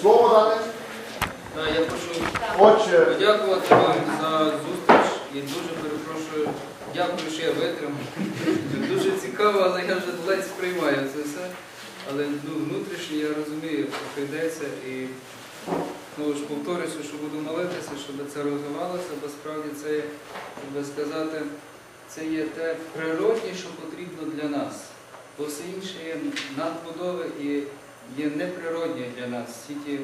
Слово дати. Так, я прошу подякувати вам за зустріч і дуже перепрошую. Дякую, що я витримав. Дуже цікаво, але я вже ледь сприймаю це все. Але ну, внутрішньо я розумію, що йдеться. І знову ж повторюся, що буду молитися, щоб це розвивалося, бо справді це, як би сказати, це є те природне, що потрібно для нас. Бо все інше є надбудови і є неприродні для нас. Всі ті,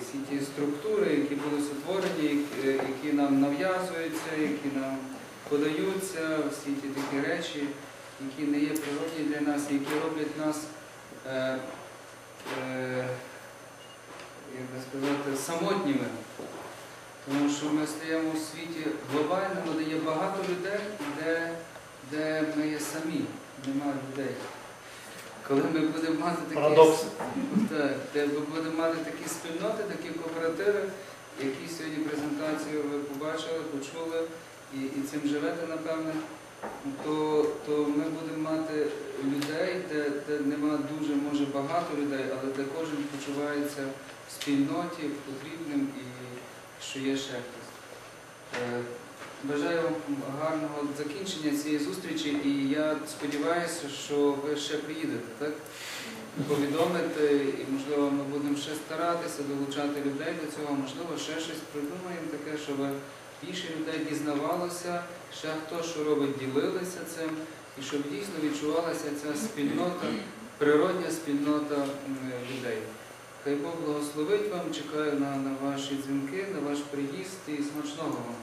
всі ті структури, які були сотворені, які, які нам нав'язуються, які нам подаються, всі ті такі речі, які не є природні для нас, які роблять нас, е, е, як би сказати, самотніми. Тому що ми стаємо у світі глобальному, де є багато людей, де, де ми є самі, немає людей. Коли ми будемо мати такі так, де ми будемо мати такі спільноти, такі кооперативи, які сьогодні презентацію ви побачили, почули і, і цим живете, напевне, то, то ми будемо мати людей, де, де нема дуже може багато людей, але де кожен почувається в спільноті, потрібним і що є ще хтось. Бажаю вам гарного закінчення цієї зустрічі і я сподіваюся, що ви ще приїдете, так? повідомити, і можливо ми будемо ще старатися долучати людей до цього, можливо, ще щось придумаємо таке, щоб більше людей дізнавалося, ще хто що робить, ділилися цим, і щоб дійсно відчувалася ця спільнота, природня спільнота людей. Хай Бог благословить вам, чекаю на, на ваші дзвінки, на ваш приїзд і смачного вам.